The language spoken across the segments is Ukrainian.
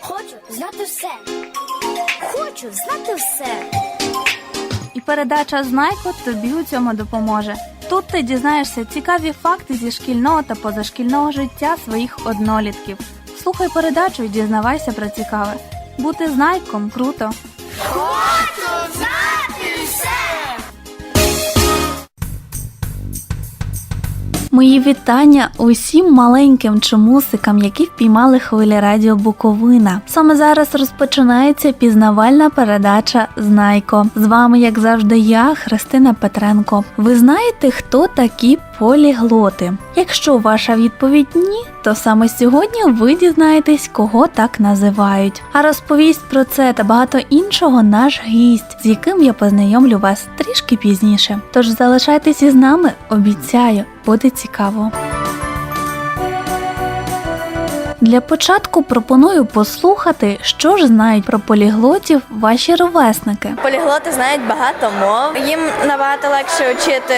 Хочу знати все. Хочу знати все. І передача Знайко тобі у цьому допоможе. Тут ти дізнаєшся цікаві факти зі шкільного та позашкільного життя своїх однолітків. Слухай передачу і дізнавайся про цікаве. Бути знайком круто. Мої вітання усім маленьким чомусикам, які впіймали хвилі радіо Буковина. Саме зараз розпочинається пізнавальна передача Знайко. З вами, як завжди, я, Христина Петренко. Ви знаєте, хто такі поліглоти? Якщо ваша відповідь ні, то саме сьогодні ви дізнаєтесь, кого так називають. А розповість про це та багато іншого наш гість, з яким я познайомлю вас трішки пізніше. Тож залишайтеся із нами, обіцяю, буде цікаво. Для початку пропоную послухати, що ж знають про поліглотів ваші ровесники. Поліглоти знають багато мов. Їм набагато легше вчити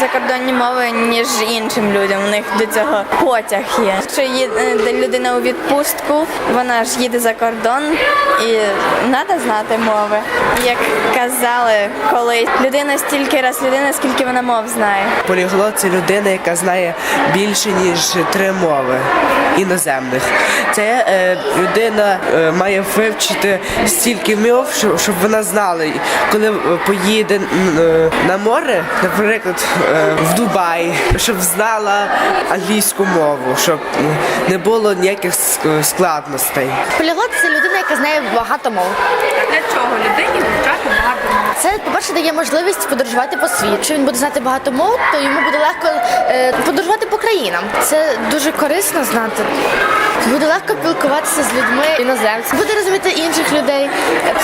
закордонні мови, ніж іншим людям. У них до цього потяг є. Якщо їде людина у відпустку, вона ж їде за кордон і треба знати мови. Як казали, коли людина стільки раз людина, скільки вона мов знає. Поліглот це людина, яка знає більше ніж три мови іноземних. Це е, людина е, має вивчити стільки мов, щоб, щоб вона знала, коли е, поїде е, на море, наприклад, е, в Дубай, щоб знала англійську мову, щоб не було ніяких складностей. Поліглот це людина, яка знає багато мов. Для чого людині вивчати багато мов? Це, по-перше, дає можливість подорожувати по світу. Якщо він буде знати багато мов, то йому буде легко е, подорожувати по країнам. Це дуже корисно знати. Буде легко спілкуватися з людьми іноземцями. Буде розуміти інших людей.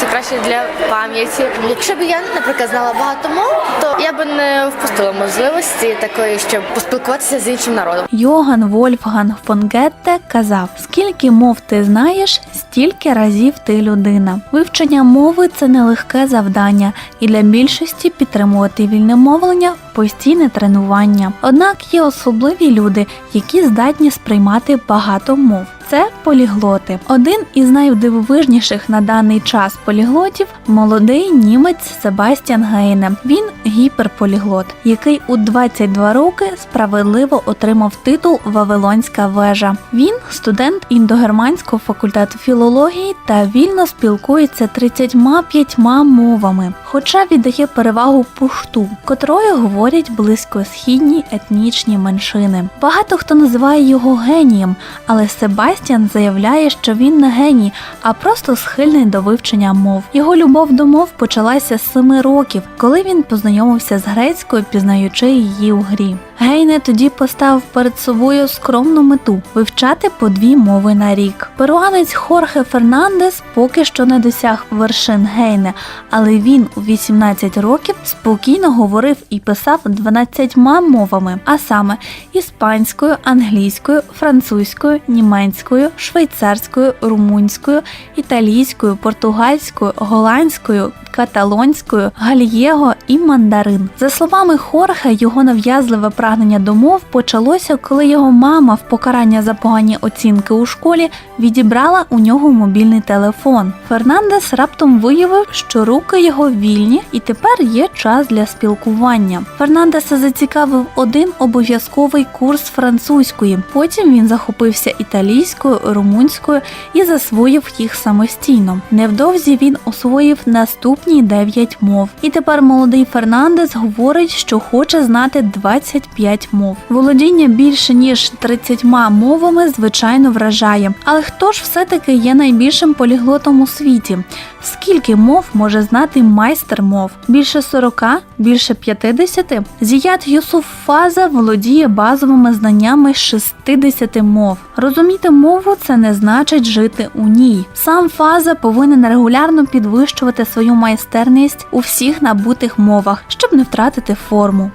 Це краще для пам'яті. Якщо б я, наприклад, знала багато мов, то я б не впустила можливості такої, щоб поспілкуватися з іншим народом. Йоган Вольфганг фон Гетте казав: скільки мов ти знаєш, стільки разів ти людина. Вивчення мови це нелегке завдання, і для більшості підтримувати вільне мовлення постійне тренування. Однак є особливі люди, які здатні сприймати багато мов. love. Це поліглоти. Один із найдивовижніших на даний час поліглотів молодий німець Себастьян Гейне. Він гіперполіглот, який у 22 роки справедливо отримав титул Вавилонська вежа. Він студент індогерманського факультету філології та вільно спілкується 35 мовами, хоча віддає перевагу пушту, котрою говорять близькосхідні етнічні меншини. Багато хто називає його генієм, але Себастьян заявляє, що він не геній, а просто схильний до вивчення мов. Його любов до мов почалася з семи років, коли він познайомився з грецькою, пізнаючи її у грі. Гейне тоді поставив перед собою скромну мету вивчати по дві мови на рік. Перуанець Хорхе Фернандес поки що не досяг вершин Гейне, але він у 18 років спокійно говорив і писав 12 мовами, а саме іспанською, англійською, французькою, німецькою, швейцарською, румунською, італійською, португальською, голландською, каталонською, гальєго і мандарин. За словами Хорхе, його нав'язливе прагнення до мов почалося, коли його мама в покарання за погані оцінки у школі відібрала у нього мобільний телефон. Фернандес раптом виявив, що руки його вільні, і тепер є час для спілкування. Фернандеса зацікавив один обов'язковий курс французької. Потім він захопився італійською, румунською і засвоїв їх самостійно. Невдовзі він освоїв наступні 9 мов. І тепер молодий Фернандес говорить, що хоче знати 25 мов. Володіння більше ніж 30 мовами звичайно вражає. Але хто ж все-таки є найбільшим поліглотом у світі? Скільки мов може знати майстер мов? Більше 40? Більше 50? Зіят Юсуф Фаза володіє базовими знаннями 60 мов. Розуміти мову це не значить жити у ній. Сам Фаза повинен регулярно підвищувати свою майстерність у всіх набутих мовах, щоб не втратити форму.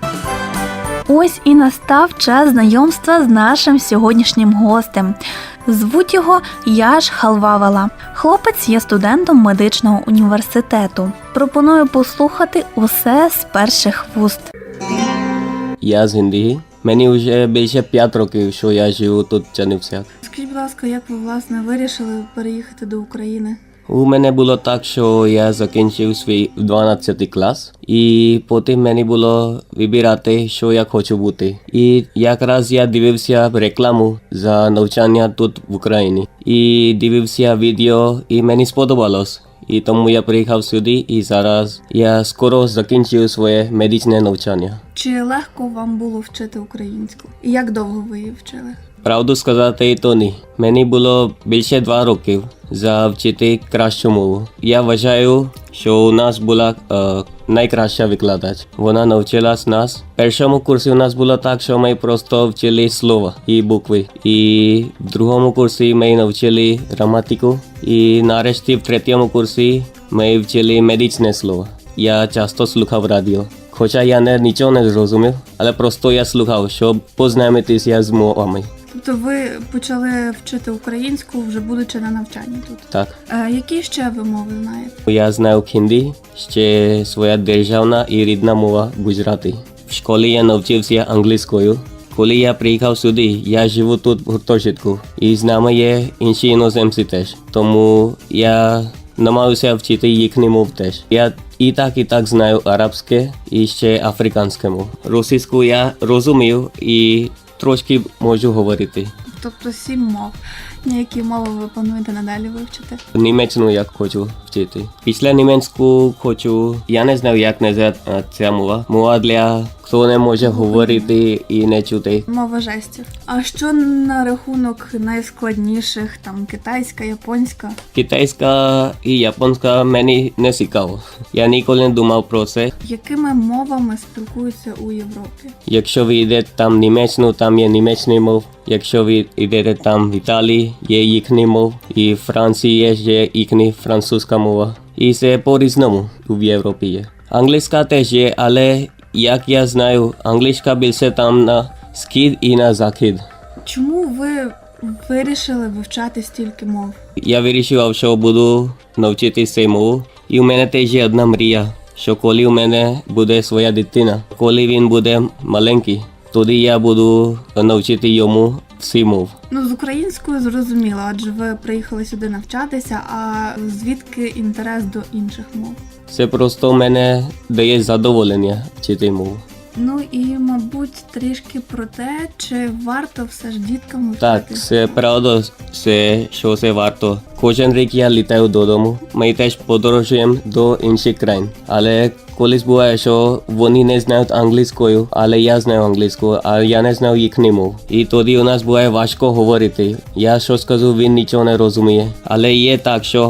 Ось і настав час знайомства з нашим сьогоднішнім гостем. Звуть його Яш Халвавала. Хлопець є студентом медичного університету. Пропоную послухати усе з перших вуст. Я з Індії. Мені вже більше 5 років, що я живу тут Чернівцях. Скажіть, будь ласка, як ви власне вирішили переїхати до України? У мене було так, що я закінчив свій 12 клас, і потім мені було вибирати, що я хочу бути. І якраз я дивився рекламу за навчання тут в Україні. І дивився відео, і мені сподобалось. І тому я приїхав сюди, і зараз я скоро закінчив своє медичне навчання. Чи легко вам було вчити українську? І як довго ви її вчили? Правду сказати, то ні. Мені було більше два років завчити кращу мову. Я вважаю, що у нас була е, найкраща викладач. Вона навчила нас. В першому курсі у нас було так, що ми просто вчили слова і букви. І в другому курсі ми навчили граматику. І нарешті в третьому курсі ми вчили медичне слово. Я часто слухав радіо. Хоча я не, нічого не зрозумів, але просто я слухав, щоб познайомитися з мовами. Тобто ви почали вчити українську вже будучи на навчанні тут. Так. Е, які ще ви мови знаєте? Я знаю хінді, ще своя державна і рідна мова гуджраті. В школі я навчився англійською. Коли я приїхав сюди, я живу тут в гуртожитку, і з нами є інші іноземці теж. Тому я намагаюся вчити їхню мову теж. Я і так, і так знаю арабське і ще африканське мову. Російську я розумію і трошки можу говорити. Тобто сім мов. Які мови ви плануєте надалі вивчити? Німеччину я хочу вчити. Після німецьку хочу. Я не знаю, як називати ця мова. Мова для хто не може говорити і не чути. Мова жестів. А що на рахунок найскладніших, там китайська, японська? Китайська і японська мені не цікаво. Я ніколи не думав про це. Якими мовами спілкуються у Європі? Якщо ви йдете там Німеччину, там є німецький мов. Якщо ви йдете там в Італії, є їхній мов. І в Франції є їхня французька мова. І це по-різному в Європі є. Англійська теж є, але як я знаю, англійська більше там на схід і на захід. Чому ви вирішили вивчати стільки мов? Я вирішив, що буду навчитися мову. І у мене теж є одна мрія, що коли у мене буде своя дитина, коли він буде маленький, тоді я буду навчити йому всі мов. Ну, з українською зрозуміло, адже ви приїхали сюди навчатися, а звідки інтерес до інших мов? Це просто мене дає задоволення вчити мову. Ну і, мабуть, трішки про те, чи варто все ж діткам Так, це правда, все, що це варто. Кожен рік я літаю додому. Ми теж подорожуємо до інших країн. Але колись буває, що вони не знають англійською, але я знаю англійську, а я не знаю їхню мову. І тоді у нас буває важко говорити. Я що скажу, він нічого не розуміє. Але є так, що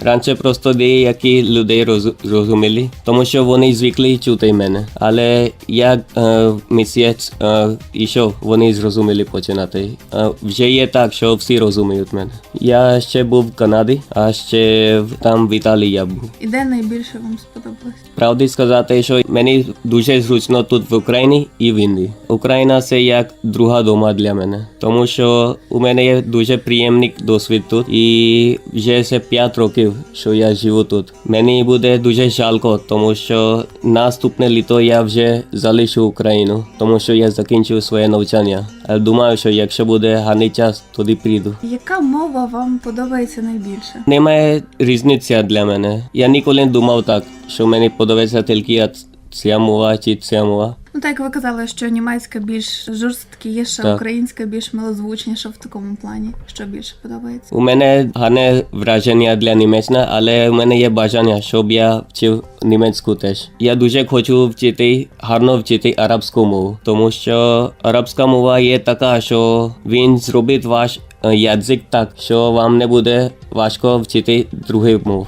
Раніше просто деякі людей роз, розуміли, тому що вони звикли чути мене. Але як е, місяць е, ішов, вони зрозуміли починати. Е, вже є так, що всі розуміють мене. Я ще був в Канаді, а ще там в Італії я був. І де найбільше вам сподобалось? Правді сказати, що мені дуже зручно тут в Україні і в Індії. Україна це як друга дома для мене, тому що у мене є дуже приємний досвід тут, і вже це 5 років, що я живу тут. Мені буде дуже жалко, тому що наступне літо я вже залишу Україну, тому що я закінчив своє навчання. Але думаю, що якщо буде гарний час, тоді прийду. Яка мова вам подобається найбільше? Немає різниці для мене. Я ніколи не думав так, що мені подобається тільки ця мова чи ця мова. Ну так ви казали, що німецька більш жорсткіша, Так. українська більш милозвучніша в такому плані. Що більше подобається? У мене гарне враження для Німеччини, але у мене є бажання, щоб я вчив німецьку теж. Я дуже хочу вчити, гарно вчити арабську мову, тому що арабська мова є така, що він зробить ваш е, язик так, що вам не буде важко вчити другий мов.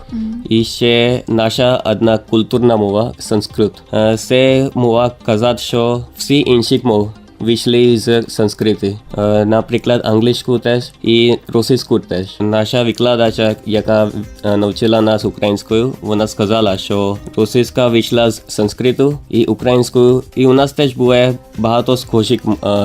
І ще наша одна культурна мова санскрит. Е, Всі інші мов вийшли з санскрити. Е, Наприклад, англійську теж і російську теж. Наша яка е, навчила нас вона сказала, що російська вийшла з санскриту і українською, і у нас теж буває багато схожих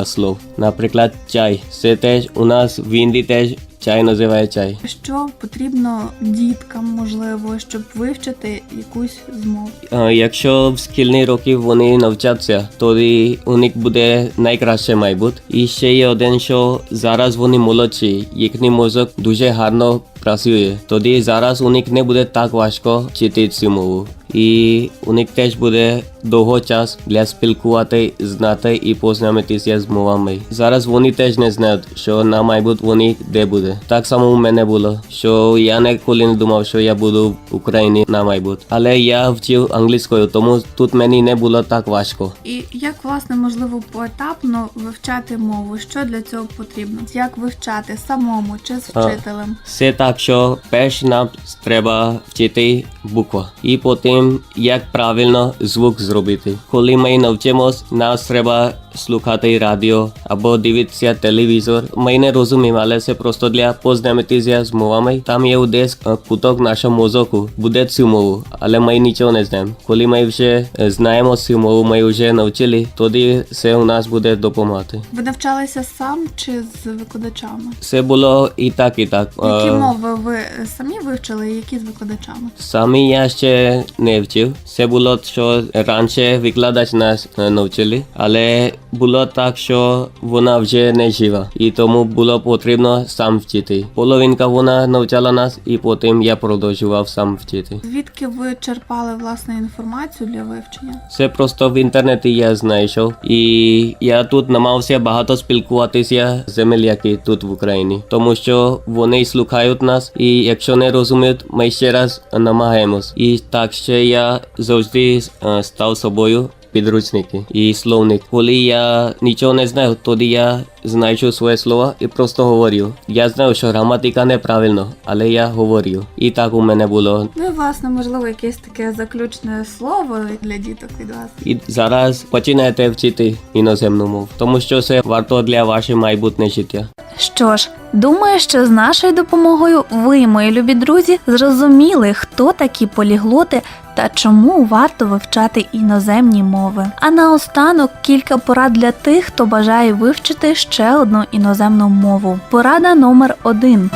слов. Наприклад, чай. Це теж у нас в Індії теж чай називає чай. Що потрібно діткам, можливо, щоб вивчити якусь з мов? Е, Якщо в шкільні роки вони навчаться, тоді у них буде найкраще майбутнє. І ще є один, що зараз вони молодші, їхній мозок дуже гарно працює. Тоді зараз у них не буде так важко вчити цю мову. І у них теж буде довго час для спілкувати, знати і познайомитися з мовами. Зараз вони теж не знають, що на майбутнє вони де буде. Так само у мене було, що я ніколи не думав, що я буду в Україні на майбутнє. Але я вчив англійською, тому тут мені не було так важко. І як власне можливо поетапно вивчати мову? Що для цього потрібно? Як вивчати самому чи з вчителем? Це так, що перш нам треба вчити буква, і потім як правильно звук зробити. Коли ми навчимось, нас треба слухати радіо або дивитися телевізор. Ми не розуміємо, але це просто для познайомитися з мовами. Там є десь е, куток нашого мозоку, буде цю мову, але ми нічого не знаємо. Коли ми вже знаємо цю мову, ми вже навчили, тоді це у нас буде допомагати. Ви навчалися сам чи з викладачами? Це було і так, і так. Які мови ви самі вивчили, і які з викладачами? Самі я ще не вчив. Це було, що раніше викладач нас навчили, але було так, що вона вже не жива, і тому було потрібно сам вчити. Половинка вона навчала нас, і потім я продовжував сам вчити. Звідки ви черпали власне інформацію для вивчення? Це просто в інтернеті я знайшов, і я тут намагався багато спілкуватися з земляки тут в Україні, тому що вони слухають нас, і якщо не розуміють, ми ще раз намагаємось. І так ще я завжди е, став собою. Підручники і словник. Коли я нічого не знаю, тоді я знайду своє слова і просто говорю. Я знаю, що граматика неправильно, але я говорю. І так у мене було Ну і власне, можливо, якесь таке заключне слово для діток від вас. І зараз починаєте вчити іноземну мову, тому що це варто для вашого майбутнє життя. Що ж, думаю, що з нашою допомогою ви, мої любі друзі, зрозуміли, хто такі поліглоти та чому варто вивчати іноземні мови. А наостанок кілька порад для тих, хто бажає вивчити ще одну іноземну мову. Порада номер один.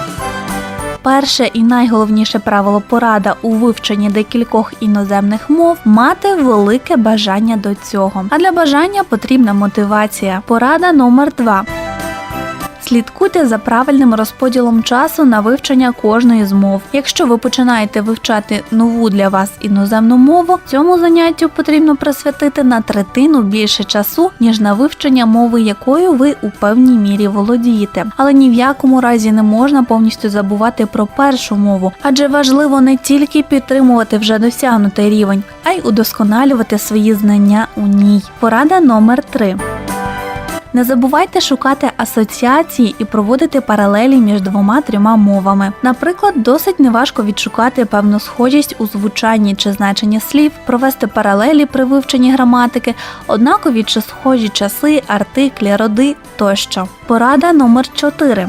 Перше і найголовніше правило порада у вивченні декількох іноземних мов мати велике бажання до цього. А для бажання потрібна мотивація. Порада номер два. Слідкуйте за правильним розподілом часу на вивчення кожної з мов. Якщо ви починаєте вивчати нову для вас іноземну мову, цьому заняттю потрібно присвятити на третину більше часу, ніж на вивчення мови, якою ви у певній мірі володієте. Але ні в якому разі не можна повністю забувати про першу мову, адже важливо не тільки підтримувати вже досягнутий рівень, а й удосконалювати свої знання у ній. Порада номер 3. Не забувайте шукати асоціації і проводити паралелі між двома-трьома мовами. Наприклад, досить неважко відшукати певну схожість у звучанні чи значенні слів, провести паралелі при вивченні граматики, однакові чи схожі часи, артиклі, роди тощо. Порада номер 4.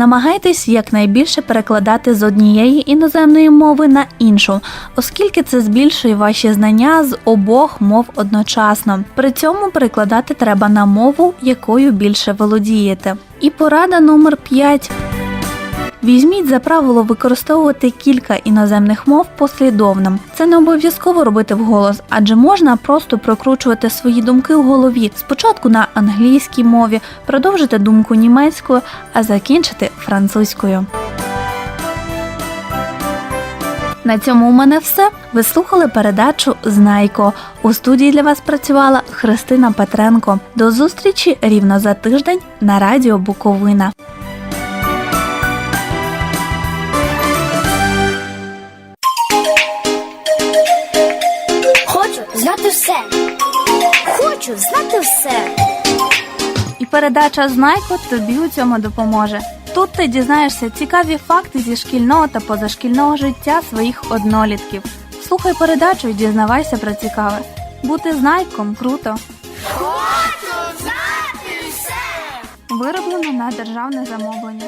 Намагайтесь якнайбільше перекладати з однієї іноземної мови на іншу, оскільки це збільшує ваші знання з обох мов одночасно. При цьому перекладати треба на мову, якою більше володієте. І порада номер 5. Візьміть за правило використовувати кілька іноземних мов послідовно. Це не обов'язково робити вголос, адже можна просто прокручувати свої думки в голові спочатку на англійській мові, продовжити думку німецькою, а закінчити французькою. На цьому у мене все. Ви слухали передачу Знайко. У студії для вас працювала Христина Петренко. До зустрічі рівно за тиждень на радіо Буковина. Знати все. Хочу знати все. І передача Знайко тобі у цьому допоможе. Тут ти дізнаєшся цікаві факти зі шкільного та позашкільного життя своїх однолітків. Слухай передачу і дізнавайся про цікаве. Бути знайком круто. Хочу знати Вироблено на державне замовлення.